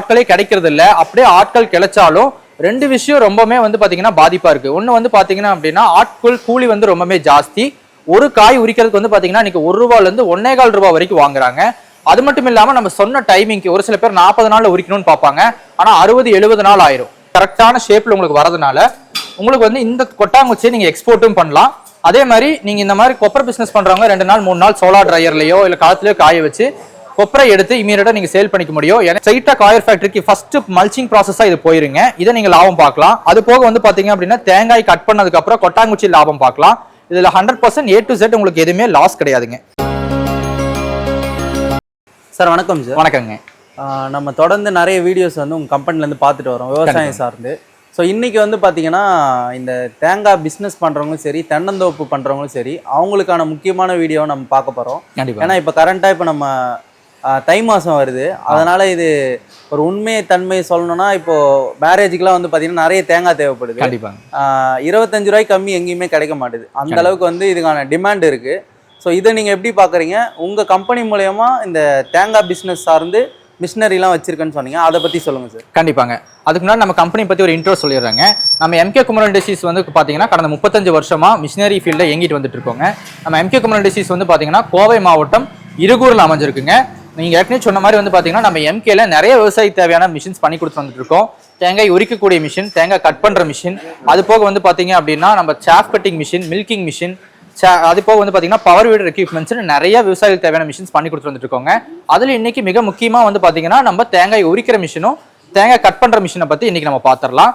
ஆட்களே கிடைக்கிறது இல்லை அப்படியே ஆட்கள் கிடைச்சாலும் ரெண்டு விஷயம் ரொம்பவுமே வந்து பார்த்தீங்கன்னா பாதிப்பாக இருக்குது ஒன்று வந்து பார்த்தீங்கன்னா அப்படின்னா ஆட்கள் கூலி வந்து ரொம்பவே ஜாஸ்தி. ஒரு காய் உரிக்கிறதுக்கு வந்து பார்த்தீங்கன்னா இன்னைக்கு ஒரு ரூபாலேருந்து ஒன்னே கால் ரூபாய் வரைக்கும் வாங்குறாங்க. அது மட்டும் இல்லாமல் நம்ம சொன்ன டைமிங்க்கு ஒரு சில பேர் நாற்பது நாளில் உரிக்கணும்னு பார்ப்பாங்க. ஆனால் அறுபது எழுபது நாள் ஆயிரும். கரெக்டான ஷேப்பில் உங்களுக்கு வரதுனால உங்களுக்கு வந்து இந்த கொட்டாங்குச்சியை நீங்கள் எக்ஸ்போர்ட்டும் பண்ணலாம். அதே மாதிரி நீங்கள் இந்த மாதிரி கொப்பர் பிஸ்னஸ் பண்ணுறவங்க ரெண்டு நாள் மூணு நாள் சோலார் ட்ரையர்லையோ இல்லை காலத்துலையோ காய வச்சு கொப்பரை எடுத்து இமீடியட்டா நீங்க சேல் பண்ணிக்க முடியும். ஏன்னா ஸ்ட்ரைட்டா காயர் ஃபேக்டரிக்கு ஃபர்ஸ்ட் மல்ச்சிங் ப்ராசஸா இது போயிருங்க. இதை நீங்க லாபம் பார்க்கலாம். அது போக வந்து பாத்தீங்க அப்படின்னா தேங்காய் கட் பண்ணதுக்கு அப்புறம் கொட்டாங்குச்சி லாபம் பார்க்கலாம். இதுல hundred percent A to Z உங்களுக்கு எதுவுமே லாஸ் கிடையாதுங்க. சார் வணக்கம் சார். வணக்கங்க. நம்ம தொடர்ந்து நிறைய வீடியோஸ் வந்து உங்கள் கம்பெனிலேருந்து பார்த்துட்டு வரோம். விவசாயம் சார்ந்து. ஸோ இன்னைக்கு வந்து பார்த்தீங்கன்னா இந்த தேங்காய் பிஸ்னஸ் பண்ணுறவங்களும் சரி தென்னந்தோப்பு பண்ணுறவங்களும் சரி அவங்களுக்கான முக்கியமான வீடியோவை நம்ம பார்க்க போகிறோம் ஏன்னா இப்போ கரண்ட்டாக இப்போ நம்ம தை மாதம் வருது. அதனால இது ஒரு உண்மையை தன்மையை சொல்லணும்னா இப்போ மேரேஜுக்குலாம் வந்து பார்த்தீங்கன்னா நிறைய தேங்காய் தேவைப்படுது. கண்டிப்பாங்க. ஆஹ் இருபத்தஞ்சு ரூபாய்க்கு கம்மி எங்கேயுமே கிடைக்க மாட்டுது. அந்த அளவுக்கு வந்து இதுக்கான டிமாண்ட் இருக்கு. ஸோ இதை நீங்கள் எப்படி பார்க்குறீங்க உங்கள் கம்பெனி மூலயமா இந்த தேங்காய் பிஸ்னஸ் சார்ந்து மிஷினரிலாம் வச்சிருக்கேன்னு சொன்னீங்க. அதை பற்றி சொல்லுங்கள் சார் கண்டிப்பாங்க. அதுக்கு முன்னாடி நம்ம கம்பெனி பத்தி ஒரு இன்ட்ரோ சொல்லிடுறாங்க. நம்ம எம்கே குமரன் டிசீஸ் வந்து பாத்தீங்கன்னா கடந்த முப்பத்தஞ்சு வருஷமா மிஷினரி ஃபீல்டில் இயங்கிட்டு வந்துட்டு இருக்கோங்க. நம்ம எம்கே குமரன் டிசீஸ் வந்து பாத்தீங்கன்னா கோவை மாவட்டம் இருகூர்ல அமைஞ்சிருக்குங்க. நீங்கள் ஏற்கனவே சொன்ன மாதிரி வந்து பார்த்தீங்கன்னா நம்ம எம்கேல நிறைய விவசாய தேவையான மிஷின்ஸ் பண்ணி கொடுத்து வந்துட்டு இருக்கோம். தேங்காய் உரிக்கக்கூடிய மிஷின் தேங்காய் கட் பண்ணுற மிஷின் அது போக வந்து பார்த்தீங்க அப்படின்னா நம்ம chaff cutting machine milking machine அது போக வந்து பார்த்தீங்கன்னா பவர் வீடர் எக்யூப்மெண்ட்ஸ் நிறைய விவசாயிகளுக்கு தேவையான மிஷின்ஸ் பண்ணி கொடுத்து வந்துட்டு இருக்கோங்க. அதில் இன்னைக்கு மிக முக்கியமாக வந்து பார்த்தீங்கன்னா நம்ம தேங்காய் உரிக்கிற மிஷினும் தேங்காய் கட் பண்ணுற மிஷினை பற்றி இன்னைக்கு நம்ம பார்த்துடலாம்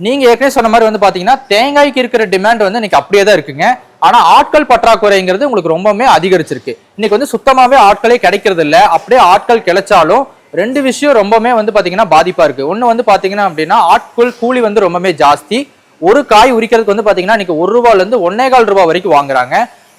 நீங்கள் ஏற்கனவே சொன்ன மாதிரி வந்து பார்த்தீங்கன்னா தேங்காய்க்கு இருக்கிற டிமாண்ட் வந்து இன்னைக்கு அப்படியே தான் இருக்குங்க. ஆனா ஆட்கள் பற்றாக்குறைங்கிறது உங்களுக்கு ரொம்பவுமே அதிகரிச்சிருக்கு. இன்னைக்கு வந்து சுத்தமாவே ஆட்களே கிடைக்கிறது இல்ல அப்படியே ஆட்கள் கிடைச்சாலும் ரெண்டு விஷயம் ரொம்பவுமே வந்து பாத்தீங்கன்னா பாதிப்பா இருக்கு. ஒன்னு வந்து பாத்தீங்கன்னா அப்படின்னா ஆட்கள் கூலி வந்து ரொம்பவுமே ஜாஸ்தி. ஒரு காய் உரிக்கிறதுக்கு வந்து பாத்தீங்கன்னா இன்னைக்கு ஒரு ரூபால இருந்து ஒன்னே கால் ரூபாய் வரைக்கும் வாங்குறாங்க.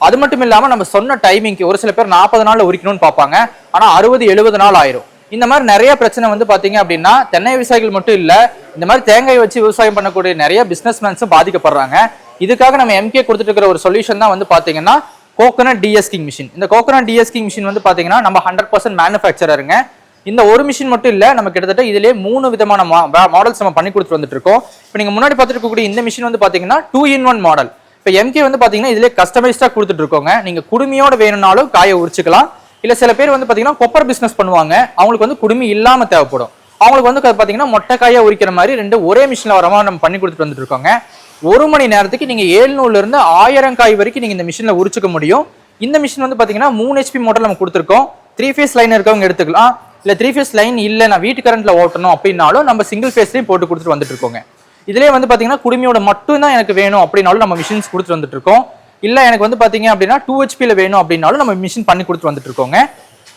அது மட்டும் இல்லாம நம்ம சொன்ன டைமிங்க்கு ஒரு சில பேர் நாற்பது நாள்ல உரிக்கணும்னு பார்ப்பாங்க. ஆனா அறுபது எழுபது நாள் ஆயிரும். இந்த மாதிரி நிறைய பிரச்சனை வந்து பாத்தீங்க அப்படின்னா தென்னை விவசாயிகள் மட்டும் இல்ல இந்த மாதிரி தேங்காய் வச்சு விவசாயம் பண்ணக்கூடிய நிறைய பிசினஸ்மேன்ஸும் பாதிக்கப்படுறாங்க. இதுக்காக நம்ம எம்கே கொடுத்துட்டு இருக்கிற ஒரு சொல்யூஷன் தான் வந்து பாத்தீங்கன்னா கோகனட் டிஎஸ்கிங் மிஷின் இந்த கோகனட் டிஎஸ்கிங் மிஷின் வந்து பாத்தீங்கன்னா நம்ம ஹண்ட்ரட் பர்சன்ட் மேனுஃபேக்சரருங்க இந்த ஒரு மிஷின் மட்டும் இல்ல நம்ம கிட்டத்தட்ட இதுலயே மூணு விதமான மாடல்ஸ் நம்ம பண்ணி கொடுத்துட்டு வந்துட்டு இருக்கோம் இப்போ நீங்க முன்னாடி பார்த்துருக்கக்கூடிய இந்த மிஷின் வந்து பாத்தீங்கன்னா டூ இன் ஒன் மாடல் இப்போ எம்கே வந்து பாத்தீங்கன்னா இதுலேயே கஸ்டமைஸ்டா கொடுத்துட்டு இருக்கோங்க நீங்க குடுமையோட வேணும்னாலும் காயை உரிச்சுக்கலாம். இல்ல சில பேர் வந்து பாத்தீங்கன்னா கொப்பர் பிசினஸ் பண்ணுவாங்க. அவங்களுக்கு வந்து குடுமி இல்லாம தேவைப்படும். அவங்களுக்கு வந்து பாத்தீங்கன்னா மொட்டை உரிக்கிற மாதிரி ரெண்டு ஒரே மிஷின்ல வர மாதிரி நம்ம பண்ணி கொடுத்துட்டு வந்துட்டு இருக்கோங்க ஒரு மணி நேரத்துக்கு நீங்க 700 இருந்து ஆயிரம் காய் வரைக்கும் நீங்க இந்த மிஷினில் உரிச்சுக்க முடியும். இந்த மிஷின் வந்து பார்த்தீங்கன்னா மூணு ஹெச்பி மோட்டர் நம்ம கொடுத்துருக்கோம். த்ரீ ஃபேஸ் லைன் இருக்கவங்க எடுத்துக்கலாம். இல்லை த்ரீ ஃபேஸ் லைன் இல்லை நான் வீட்டு கரண்ட்டில் ஓட்டணும் அப்படின்னாலும் நம்ம சிங்கிள் ஃபேஸ்லேயும் போட்டு கொடுத்துட்டு வந்துட்டு இருக்கோங்க. இதிலே வந்து பார்த்தீங்கன்னா குடுமையோட மட்டும் தான் எனக்கு வேணும் அப்படின்னாலும் நம்ம மிஷின்ஸ் கொடுத்துட்டு வந்துட்டு இருக்கோம். இல்லை எனக்கு வந்து பார்த்தீங்க அப்படின்னா டூ ஹெச்பியில் வேணும் அப்படின்னாலும் நம்ம மிஷின் பண்ணி கொடுத்துட்டு வந்துட்டு இருக்கோங்க.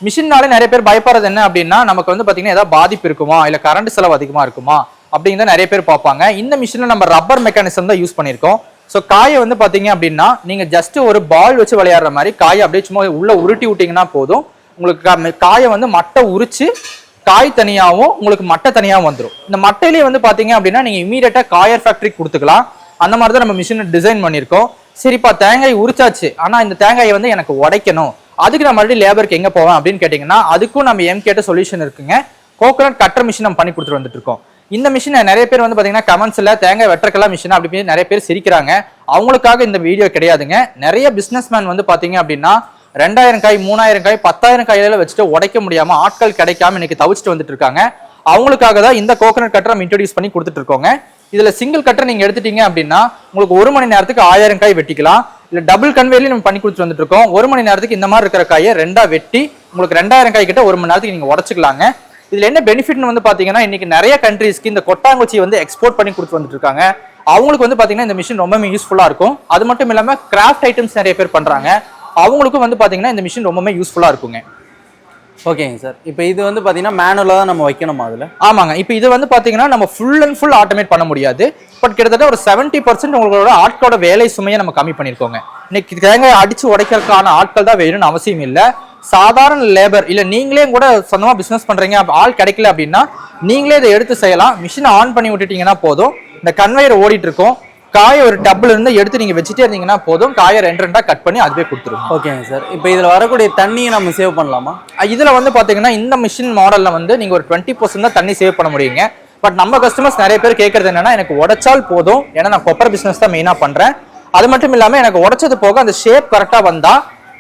மிஷின்னாலே நிறைய பேர் பயப்படுறது என்ன அப்படின்னா நமக்கு வந்து பார்த்தீங்கன்னா ஏதாவது பாதிப்பு இருக்குமா? இல்லை கரண்ட் செலவு அதிகமாக இருக்குமா? அப்படிங்கிறத நிறைய பேர் பார்ப்பாங்க. இந்த மிஷினில் நம்ம ரப்பர் மெக்கானிசம் தான் யூஸ் பண்ணியிருக்கோம். ஸோ காயை வந்து பார்த்தீங்க அப்படின்னா நீங்கள் ஜஸ்ட் ஒரு பால் வச்சு விளையாடுற மாதிரி காயை அப்படியே சும்மா உள்ளே உருட்டி விட்டிங்கன்னா போதும். உங்களுக்கு காயை வந்து மட்டை உரிச்சு காய் தனியாகவும் உங்களுக்கு மட்டை தனியாகவும் வந்துடும் இந்த மட்டையிலேயே வந்து பார்த்தீங்க அப்படின்னா நீங்கள் இமீடியட்டாக காயர் ஃபேக்ட்ரிக்கு கொடுத்துக்கலாம். அந்த மாதிரி தான் நம்ம மிஷினை டிசைன் பண்ணியிருக்கோம். சரிப்பா தேங்காய் உரிச்சாச்சு. ஆனால் இந்த தேங்காயை வந்து எனக்கு உடைக்கணும். அதுக்கு நான் மறுபடியும் லேபருக்கு எங்கே போவேன் அப்படின்னு கேட்டிங்கன்னா அதுக்கும் நம்ம எம் கேட்ட சொல்யூஷன் இருக்குங்க. கோகோனட் கட்டர் மிஷின் நம்ம பண்ணி கொடுத்துட்டு வந்துட்டு இருக்கோம். இந்த மிஷினை நிறைய பேர் வந்து பார்த்தீங்கன்னா கமெண்ட்ஸில் தேங்காய் வெட்டக்கெல்லாம் மிஷின் அப்படி நிறைய பேர் சிரிக்கிறாங்க. அவங்களுக்காக இந்த வீடியோ கிடையாதுங்க. நிறைய பிஸ்னஸ்மேன் வந்து பார்த்தீங்க அப்படின்னா ரெண்டாயிரம் காய் மூணாயிரம் காய் பத்தாயிரம் காயில வச்சுட்டு உடைக்க முடியாம ஆட்கள் கிடைக்காம இன்னைக்கு தவிச்சிட்டு வந்துட்டு இருக்காங்க. அவங்களுக்காக தான் இந்த கோகனட் கட்டர் நம்ம இன்ட்ரடியூஸ் பண்ணி கொடுத்துட்டு இருக்கோங்க. இதில் சிங்கிள் கட்டர் நீங்கள் எடுத்துட்டீங்க அப்படின்னா உங்களுக்கு ஒரு மணி நேரத்துக்கு ஆயிரம் காய் வெட்டிக்கலாம். இல்லை டபுள் கன்வேலையும் நம்ம பண்ணி கொடுத்துட்டு வந்துட்டு இருக்கோம். ஒரு மணி நேரத்துக்கு இந்த மாதிரி இருக்கிற காயை ரெண்டாக வெட்டி உங்களுக்கு ரெண்டாயிரம் காய் கிட்ட ஒரு மணி நேரத்துக்கு நீங்கள் உடச்சிக்கலாங்க. இதுல என்ன பெனிஃபிட்னு வந்து பாத்தீங்கன்னா இன்னைக்கு நிறைய கண்ட்ரீஸ்க்கு இந்த கொட்டாங்குச்சி வந்து எக்ஸ்போர்ட் பண்ணி கொடுத்து வந்துட்டு இருக்காங்க அவங்களுக்கு வந்து பாத்தீங்கன்னா இந்த மிஷின் ரொம்பவே யூஸ்ஃபுல்லா இருக்கும். அது மட்டும் இல்லாம கிராஃப்ட் ஐட்டம்ஸ் நிறைய பேர் பண்றாங்க. அவங்களுக்கும் வந்து பாத்தீங்கன்னா இந்த மிஷின் ரொம்பவே யூஸ்ஃபுல்லா இருக்குங்க. ஓகேங்க சார். இப்போ இது வந்து பார்த்தீங்கன்னா மேனுவலாக தான் நம்ம வைக்கணுமா அதில்? ஆமாங்க. இப்போ இது வந்து பார்த்தீங்கன்னா நம்ம ஃபுல் அண்ட் ஃபுல் ஆட்டோமேட் பண்ண முடியாது. பட் கிட்டத்தட்ட ஒரு 70% பர்சன்ட் உங்களோட ஆட்களோட வேலை சுமையை நம்ம கம்மி பண்ணியிருக்கோங்க இன்னைக்கு தேங்காய் அடிச்சு உடைக்கிறதுக்கான ஆட்கள் தான் வேணும்னு அவசியம் இல்லை. சாதாரண லேபர் இல்லை நீங்களே கூட சொந்தமாக பிஸ்னஸ் பண்ணுறீங்க ஆள் கிடைக்கல அப்படின்னா நீங்களே இதை எடுத்து செய்யலாம். மிஷினை ஆன் பண்ணி விட்டுட்டீங்கன்னா போதும். இந்த கன்வேயர் ஓடிட்டு இருக்கும். காயை ஒரு டப்ல இருந்து எடுத்து நீங்க வச்சுட்டே இருந்தீங்கன்னா போதும். காயை ரெண்டு ரெண்டா கட் பண்ணி அதுவே கொடுத்துரும் ஓகேங்க சார் இப்போ இதில் வரக்கூடிய தண்ணியை நம்ம சேவ் பண்ணலாமா? இதுல வந்து பாத்தீங்கன்னா இந்த மிஷின் மாடல்ல வந்து நீங்க ஒரு டுவெண்ட்டி பர்சன்ட் தான் தண்ணி சேவ் பண்ண முடியுங்க. பட் நம்ம கஸ்டமர்ஸ் நிறைய பேர் கேட்கறது என்னன்னா எனக்கு உடைச்சால் போதும். ஏன்னா நான் கொப்பரை பிசினஸ் தான் மெயினா பண்றேன். அது மட்டும் இல்லாம எனக்கு உடைச்சது போக அந்த ஷேப் கரெக்டா வந்தா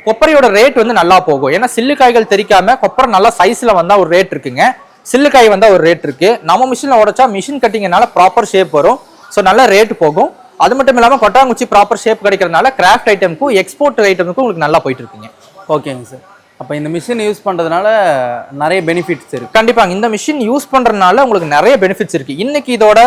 கொப்பரையோட ரேட் வந்து நல்லா போகும். ஏன்னா சில்லு காய்கள் தெரிக்காம கொப்பரை நல்லா சைஸ்ல வந்தா ஒரு ரேட் இருக்குங்க. சில்லு காய் வந்தா ஒரு ரேட் இருக்கு. நம்ம மிஷின்ல உடைச்சா மிஷின் கட்டிங்கனால ப்ராப்பர் ஷேப் வரும். ஸோ நல்ல ரேட் போகும். அது மட்டும் இல்லாம கொட்டாங்குச்சி ப்ராப்பர் ஷேப் கிடைக்கிறதுனால கிராஃப்ட் ஐட்டமுக்கும் எக்ஸ்போர்ட் ஐட்டமுக்கும் உங்களுக்கு நல்லா போயிட்டு இருக்குங்க. ஓகேங்க சார். அப்போ இந்த மிஷின் யூஸ் பண்ணுறதுனால நிறைய பெனிஃபிட்ஸ் இருக்கு. கண்டிப்பாங்க. இந்த மிஷின் யூஸ் பண்றதுனால உங்களுக்கு நிறைய பெனிஃபிட்ஸ் இருக்கு. இன்னைக்கு இதோட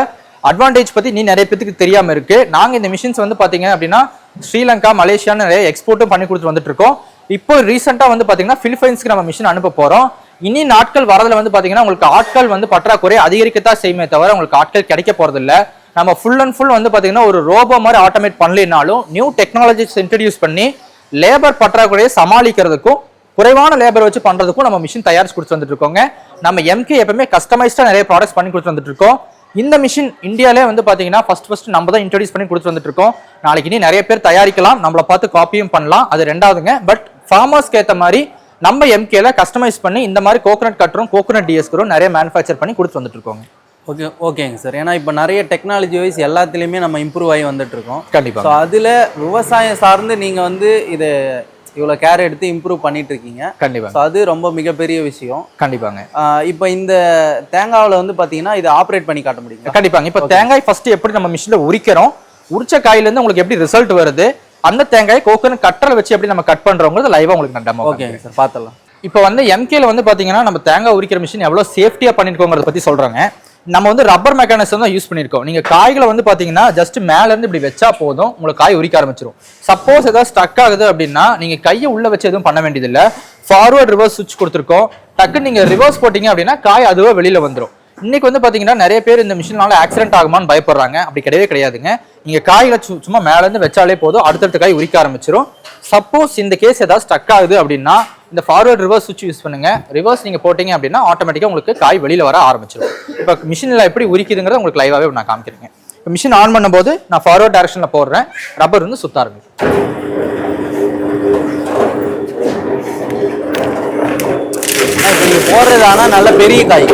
அட்வான்டேஜ் பத்தி நீ நிறைய பேத்துக்கு தெரியாம இருக்கு. நாங்க இந்த மிஷின்ஸ் வந்து பாத்தீங்க அப்படின்னா ஸ்ரீலங்கா மலேசியான்னு நிறைய எக்ஸ்போர்ட்டும் பண்ணி கொடுத்து வந்துட்டு இருக்கோம். இப்போ ரீசெண்டா வந்து பாத்தீங்கன்னா பிலிப்பைன்ஸ்க்கு நம்ம மிஷின் அனுப்ப போறோம். இனி நாட்கள் வரதுல வந்து பாத்தீங்கன்னா உங்களுக்கு ஆட்கள் வந்து பற்றாக்குறை அதிகரிக்கத்தான் செய்யுமே தவிர உங்களுக்கு ஆட்கள் கிடைக்க போறது இல்ல நம்ம ஃபுல் அண்ட் ஃபுல் வந்து பார்த்தீங்கன்னா ஒரு ரோபோ மாதிரி ஆட்டோமேட் பண்ணலைனாலும் நியூ டெக்னாலஜிஸ் இன்ட்ரடியூஸ் பண்ணி லேபர் பற்றாக்குறையை சமாளிக்கிறதுக்கும் குறைவான லேபர் வச்சு பண்ணுறதுக்கும் நம்ம மிஷின் தயாரிச்சு கொடுத்து வந்துட்டு இருக்கோங்க நம்ம எம்கே எப்பவுமே கஸ்டமைஸ்டாக நிறைய ப்ராடக்ட்ஸ் பண்ணி கொடுத்து வந்துட்டு இருக்கோம் இந்த மிஷின் இந்தியாலே வந்து பார்த்தீங்கன்னா ஃபஸ்ட் ஃபஸ்ட் நம்ம தான் இன்ட்ரடியூஸ் பண்ணி கொடுத்து வந்துட்டு இருக்கோம் நாளைக்கு இனி நிறைய பேர் தயாரிக்கலாம் நம்மள பார்த்து காப்பியும் பண்ணலாம். அது ரெண்டாவதுங்க. பட் ஃபார்மர்ஸ்க்கு ஏற்ற மாதிரி நம்ம எம்கேல கஸ்டமைஸ் பண்ணி இந்த மாதிரி கோகனட் கட்டரும் கோகனட் டிஎஸ்கரும் நிறைய மேனுஃபேக்சர் பண்ணி கொடுத்து வந்துட்டு இருக்கோங்க ஓகே ஓகேங்க சார் ஏன்னா இப்போ நிறைய டெக்னாலஜி வைஸ் எல்லாத்துலேயுமே நம்ம இம்ப்ரூவ் ஆகி வந்துட்டு இருக்கோம் கண்டிப்பா ஸோ அதில் விவசாயம் சார்ந்து நீங்கள் வந்து இதை இவ்வளோ கேர் எடுத்து இம்ப்ரூவ் பண்ணிட்டு இருக்கீங்க கண்டிப்பா ஸோ அது ரொம்ப மிகப்பெரிய விஷயம். கண்டிப்பாங்க. இப்போ இந்த தேங்காவில் வந்து பார்த்தீங்கன்னா இதை ஆப்ரேட் பண்ணி காட்ட முடியுங்களா? கண்டிப்பாங்க. இப்போ தேங்காய் ஃபர்ஸ்ட் எப்படி நம்ம மிஷின்ல உரிக்கிறோம்? உரிச்ச காயில இருந்து உங்களுக்கு எப்படி ரிசல்ட் வருது? அந்த தேங்காய் கோகனட் கட்டரை வச்சு எப்படி நம்ம கட் பண்றோங்கிறது லைவா உங்களுக்கு நான் டெமோ ஓகேங்க சார் பார்த்துடலாம் இப்போ வந்து எம்கேல வந்து பாத்தீங்கன்னா நம்ம தேங்காய் உரிக்கிற மிஷின் எவ்வளவு சேஃப்டியா பண்ணிருக்கோங்கிறத பத்தி சொல்றாங்க. நம்ம வந்து ரப்பர் மெக்கானிசம் தான் யூஸ் பண்ணியிருக்கோம். நீங்கள் காய்களை வந்து பார்த்தீங்கன்னா ஜஸ்ட் மேலேருந்து இப்படி வச்சா போதும் உங்களுக்கு காய் உரிக்க ஆரம்பிச்சிடும் சப்போஸ் ஏதாவது ஸ்டக் ஆகுது அப்படின்னா நீங்கள் கையை உள்ளே வச்சு எதுவும் பண்ண வேண்டியதில்லை. ஃபார்வர்ட் ரிவர்ஸ் சுவிட்ச் கொடுத்துருக்கோம். டக்குன்னு நீங்கள் ரிவர்ஸ் போட்டிங்க அப்படின்னா காய் அதுவே வெளியில் வந்துடும் இன்னைக்கு வந்து பாத்தீங்கன்னா நிறைய பேர் இந்த மிஷினால ஆக்சிடென்ட் ஆகுமான்னு பயப்படுறாங்க. அப்படி கிடையவே கிடையாதுங்க. நீங்க காய்களை சு- சும்மா மேல இருந்து வச்சாலே போதும். அடுத்தடுத்த காய் உரிக்க ஆரம்பிச்சிடும் சப்போஸ் இந்த கேஸ் ஏதாவது ஸ்டக் ஆகுது அப்படின்னா இந்த ஃபார்வர்ட் ரிவர்ஸ் சுவிட்ச் யூஸ் பண்ணுங்க. ரிவர்ஸ் நீங்க போட்டீங்க அப்படின்னா ஆட்டோமேட்டிக்கா உங்களுக்கு காய் வெளியில வர ஆரம்பிச்சிடும் இப்போ மிஷினில் எப்படி உரிக்குதுங்கிறத உங்களுக்கு லைவாவே நான் காமிக்கிறேங்க. இப்போ மிஷின் ஆன் பண்ணும்போது நான் ஃபார்வர்ட் டைரக்ஷன்ல போடுறேன். ரப்பர் வந்து சுத்த ஆரம்பிக்கும். நீங்கள் போடுறது ஆனால் நல்ல பெரிய காய்.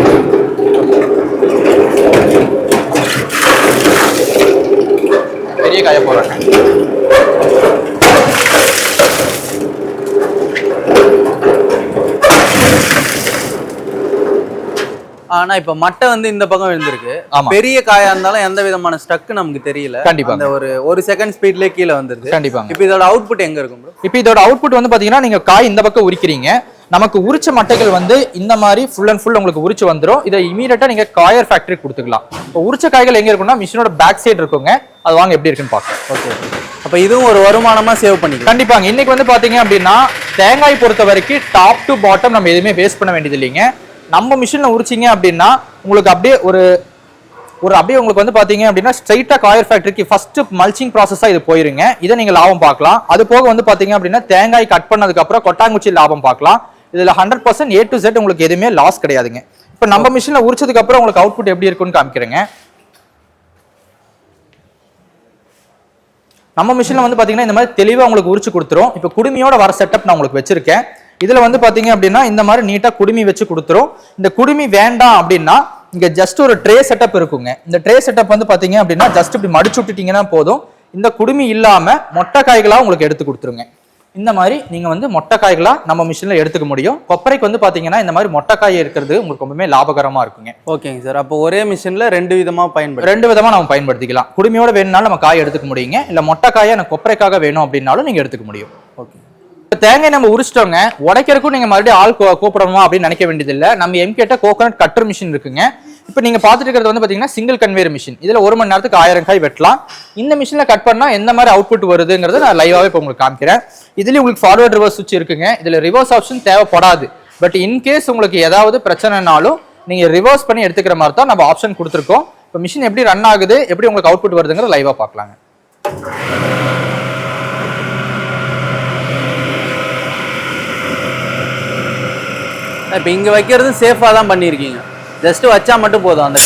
காயை போடுறாங்க ஆனா இப்போ மட்டை வந்து இந்த பக்கம் விழுந்திருக்கு. பெரிய காயா இருந்தாலும் எந்த விதமான ஸ்டக் நமக்கு தெரியல. கண்டிப்பா. அந்த ஒரு ஒரு செகண்ட் ஸ்பீட்லயே கீழே வந்துருது. கண்டிப்பாங்க. இப்போ இதோட அவுட்புட் எங்க இருக்கும் இப்போ இதோட அவுட்புட் வந்து பாத்தீங்கன்னா நீங்க காய் இந்த பக்கம் உரிக்கிறீங்க. நமக்கு உரிச்ச மட்டைகள் வந்து இந்த மாதிரி ஃபுல் அண்ட் ஃபுல் உங்களுக்கு உரிச்சு வந்துரும். இதை இமீடியட்டா நீங்க காயர் ஃபேக்டரி கொடுத்துக்கலாம். இப்போ உரிச்ச காய்கள் எங்க இருக்குன்னா மிஷினோட பேக் சைடு இருக்குங்க. அது வாங்க எப்படி இருக்குன்னு பார்க்கலாம். ஓகே அப்போ இதுவும் ஒரு வருமானமா சேவ் பண்ணிக்கலாம். கண்டிப்பாங்க. இன்னைக்கு வந்து பாத்தீங்க அப்படின்னா தேங்காய் பொறுத்த வரைக்கும் டாப் டு பாட்டம் நம்ம எதுவுமே வேஸ்ட் பண்ண வேண்டியது இல்லைங்க. நம்ம மிஷின்ல உரிச்சிங்க அப்படின்னா உங்களுக்கு அப்படியே ஒரு ஒரு அப்படியே உங்களுக்கு வந்து பாத்தீங்க அப்படின்னா ஸ்ட்ரைட்டா காயர் ஃபேக்டரிக்கு ஃபர்ஸ்ட் மல்ச்சிங் ப்ராசஸா இது போயிருங்க. இதை நீங்க லாபம் பார்க்கலாம். அது போக வந்து பாத்தீங்க அப்படின்னா தேங்காய் கட் பண்ணதுக்கு அப்புறம் கொட்டாங்குச்சி லாபம் பார்க்கலாம். இதுல hundred percent A to Z உங்களுக்கு எதுவுமே லாஸ் கிடையாதுங்க. இப்போ நம்ம மிஷின்ல உரிச்சதுக்கு அப்புறம் உங்களுக்கு அவுட்புட் எப்படி இருக்குன்னு காமிக்கிறேங்க. நம்ம மிஷினில் வந்து பார்த்தீங்கன்னா இந்த மாதிரி தெளிவாக உங்களுக்கு உரிச்சு கொடுத்துரும். இப்போ குடுமியோட வர செட்டப் நான் உங்களுக்கு வச்சிருக்கேன். இதில் வந்து பார்த்தீங்க அப்படின்னா இந்த மாதிரி நீட்டாக குடுமி வச்சு கொடுத்துரும். இந்த குடுமி வேண்டாம் அப்படின்னா இங்கே ஜஸ்ட் ஒரு ட்ரே செட்டப் இருக்குங்க. இந்த ட்ரே செட்டப் வந்து பார்த்தீங்க அப்படின்னா ஜஸ்ட் இப்படி மடிச்சு விட்டுட்டீங்கன்னா போதும். இந்த குடுமி இல்லாமல் மொட்டை காய்களாக உங்களுக்கு எடுத்து கொடுத்துருங்க. இந்த மாதிரி நீங்கள் வந்து மொட்டை காய்களா நம்ம மிஷினில் எடுத்துக்க முடியும். கொப்பரைக்கு வந்து பார்த்தீங்கன்னா இந்த மாதிரி மொட்டை காய் இருக்கிறது உங்களுக்கு ரொம்பவே லாபகரமாக இருக்குங்க. ஓகேங்க சார். அப்போ ஒரே மிஷின்ல ரெண்டு விதமா பயன்படுது ரெண்டு விதமா நம்ம பயன்படுத்திக்கலாம். குடுமையோட வேணும்னாலும் நம்ம காய் எடுத்துக்க முடியுங்க. இல்ல மொட்டை காயை எனக்கு கொப்பரைக்காக வேணும் அப்படின்னாலும் நீங்க எடுத்துக்க முடியும். ஓகே. தேங்காய் நம்ம உரிச்சிட்டோங்க. உடைக்கிறதுக்கும் நீங்க மறுபடியும் ஆள் கூப்பிடணுமா அப்படின்னு நினைக்க வேண்டியதில்லை. நம்ம எம்கேட்ட கோகோனட் கட்டர் மிஷின் இருக்குங்க. இப்போ நீங்க பார்த்துட்டு இருக்கிறது வந்து பாத்தீங்கன்னா சிங்கிள் கன்வேயர் மிஷின் இதுல ஒரு மணி நேரத்துக்கு ஆயிரம் காய் வெட்டலாம். இந்த மிஷின்ல கட் பண்ணா எந்த மாதிரி அவுட்புட் வருதுங்கிறத நான் லைவாவே இப்போ உங்களுக்கு காமிக்கிறேன். இதுல உங்களுக்கு ஃபார்வர்ட் ரிவர்ஸ் சுவிட்ச் இருக்குங்க. இதுல ரிவர்ஸ் ஆப்ஷன் தேவைப்படாது. பட் இன்கேஸ் உங்களுக்கு ஏதாவது பிரச்சனைனாலும் நீங்க ரிவர்ஸ் பண்ணி எடுத்துக்கிற மாதிரி தான் நம்ம ஆப்ஷன் கொடுத்துருக்கோம். இப்போ மிஷின் எப்படி ரன் ஆகுது எப்படி உங்களுக்கு அவுட்புட் வருதுங்கிறத லைவா பார்க்கலாங்க. இப்போ இங்கே வைக்கிறது சேஃபாக தான் பண்ணியிருக்கீங்க. ஜஸ்ட் வச்சா மட்டும் போதும் அந்த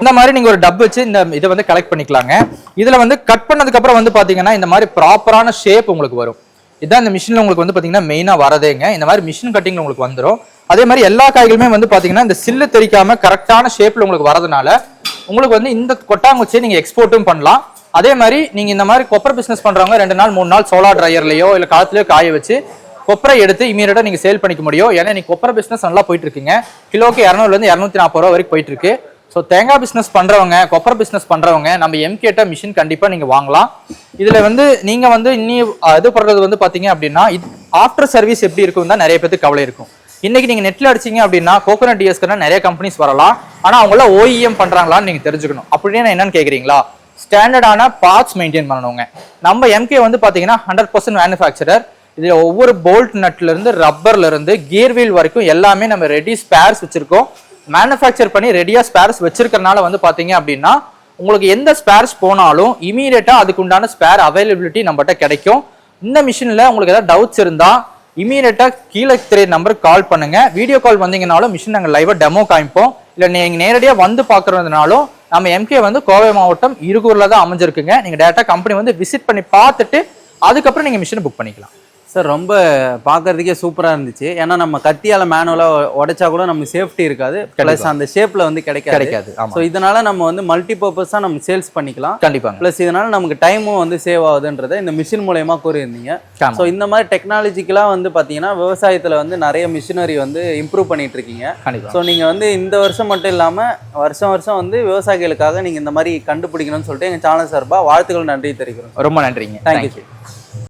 இந்த மாதிரி நீங்க ஒரு டப் வச்சு இந்த இதை வந்து கலெக்ட் பண்ணிக்கலாங்க. இதுல வந்து கட் பண்ணதுக்கு அப்புறம் வந்து பார்த்தீங்கன்னா இந்த மாதிரி ப்ராப்பரான ஷேப் உங்களுக்கு வரும். இதான் இந்த மிஷினில் உங்களுக்கு வந்து பார்த்தீங்கன்னா மெயினாக வரதேங்க. இந்த மாதிரி மிஷின் கட்டிங்கில் உங்களுக்கு வந்துடும் அதே மாதிரி எல்லா காய்களுமே வந்து பார்த்தீங்கன்னா இந்த சில்லு தெரிக்காமல் கரெக்டான ஷேப்பில் உங்களுக்கு வரதுனால உங்களுக்கு வந்து இந்த கொட்டாங்குச்சியை நீங்கள் எக்ஸ்போர்ட்டும் பண்ணலாம். அதே மாதிரி நீங்கள் இந்த மாதிரி கொப்பரை பிஸ்னஸ் பண்ணுறவங்க ரெண்டு நாள் மூணு நாள் சோலார் ட்ரையர்லையோ இல்லை காலத்துலையோ காய வச்சு கொப்பரை எடுத்து இமீடியட்டாக நீங்கள் சேல் பண்ணிக்க முடியும். ஏன்னா நீங்கள் கொப்பரை பிஸ்னஸ் நல்லா போயிட்டு இருக்குங்க. கிலோக்கு இரநூறுலேருந்து இரநூத்தி நாற்பது ரூபா வரைக்கும் போயிட்டு இருக்கு. ஸோ தேங்காய் பிஸ்னஸ் பண்ணுறவங்க கொப்பரை பிஸ்னஸ் பண்ணுறவங்க நம்ம எம்கேட்ட மிஷின் கண்டிப்பாக நீங்கள் வாங்கலாம். இதில் வந்து நீங்கள் வந்து இன்னி இது பண்ணுறது வந்து பார்த்தீங்க அப்படின்னா ஆஃப்டர் சர்வீஸ் எப்படி இருக்கும் தான் நிறைய பேருக்கு கவலை இருக்கும். இன்னைக்கு நீங்கள் நெட்டில் அடிச்சீங்க அப்படின்னா கோகோனட் டிஎஸ்க்கு நிறைய கம்பெனிஸ் வரலாம். ஆனால் அவங்கள ஓஇஎம் பண்ணுறாங்களான்னு நீங்கள் தெரிஞ்சுக்கணும். அப்படின்னு என்னன்னு கேட்குறீங்களா ஸ்டாண்டர்டான பார்ட்ஸ் மெயின்டைன் பண்ணணுங்க. நம்ம எம்கே வந்து பார்த்தீங்கன்னா ஹண்ட்ரட் பர்சன்ட் மேனுஃபேக்சரர் இது ஒவ்வொரு போல்ட் நட்லேருந்து ரப்பர்லேருந்து ரப்பர்ல கியர் வீல் வரைக்கும் எல்லாமே நம்ம ரெடி ஸ்பேர்ஸ் வச்சுருக்கோம். மேனுஃபேக்சர் பண்ணி ரெடியாக ஸ்பேர்ஸ் வச்சிருக்கறனால வந்து பார்த்தீங்க அப்படின்னா உங்களுக்கு எந்த ஸ்பேர்ஸ் போனாலும் இமீடியட்டாக அதுக்கு உண்டான ஸ்பேர் அவைலபிலிட்டி நம்மகிட்ட கிடைக்கும். இந்த மிஷினில் உங்களுக்கு ஏதாவது டவுட்ஸ் இருந்தால் இமீடியட்டாக கீழே தெரிய நம்பருக்கு கால் பண்ணுங்கள் வீடியோ கால் வந்தீங்கனாலும் மிஷின் நாங்கள் லைவாக டெமோ காமிப்போம். இல்லை நீங்கள் நேரடியாக வந்து பார்க்குறதுனாலும் நம்ம எம்கே வந்து கோவை மாவட்டம் இருகூரில் தான் அமைஞ்சிருக்குங்க. நீங்கள் டேரெக்டாக கம்பெனி வந்து விசிட் பண்ணி பார்த்துட்டு அதுக்கப்புறம் நீங்கள் மிஷினை புக் பண்ணிக்கலாம். சார் ரொம்ப பார்க்கறதுக்கே சூப்பராக இருந்துச்சு. ஏன்னா நம்ம கத்தியால மேனுவலாக உடைச்சா கூட நமக்கு சேஃப்டி இருக்காது. ப்ளஸ் அந்த ஷேப்பில் வந்து கிடைக்காது. கிடைக்காது. ஸோ இதனால நம்ம வந்து மல்டி பர்பஸாக நம்ம சேல்ஸ் பண்ணிக்கலாம். கண்டிப்பாங்க. ப்ளஸ் இதனால நமக்கு டைமும் வந்து சேவ் ஆகுதுன்றதை இந்த மிஷின் மூலயமா கூறியிருந்தீங்க. ஸோ இந்த மாதிரி டெக்னாலஜிக்கலாக வந்து பார்த்தீங்கன்னா விவசாயத்தில் வந்து நிறைய மிஷினரி வந்து இம்ப்ரூவ் பண்ணிட்டு இருக்கீங்க ஸோ நீங்கள் வந்து இந்த வருஷம் மட்டும் இல்லாமல் வருஷம் வருஷம் வந்து விவசாயிகளுக்காக நீங்கள் இந்த மாதிரி கண்டுபிடிக்கணும்னு சொல்லிட்டு எங்கள் சேனல் சார்பாக வாழ்த்துக்கள் நன்றி தெரிவிக்கிறோம் ரொம்ப நன்றிங்க. தேங்க்யூ.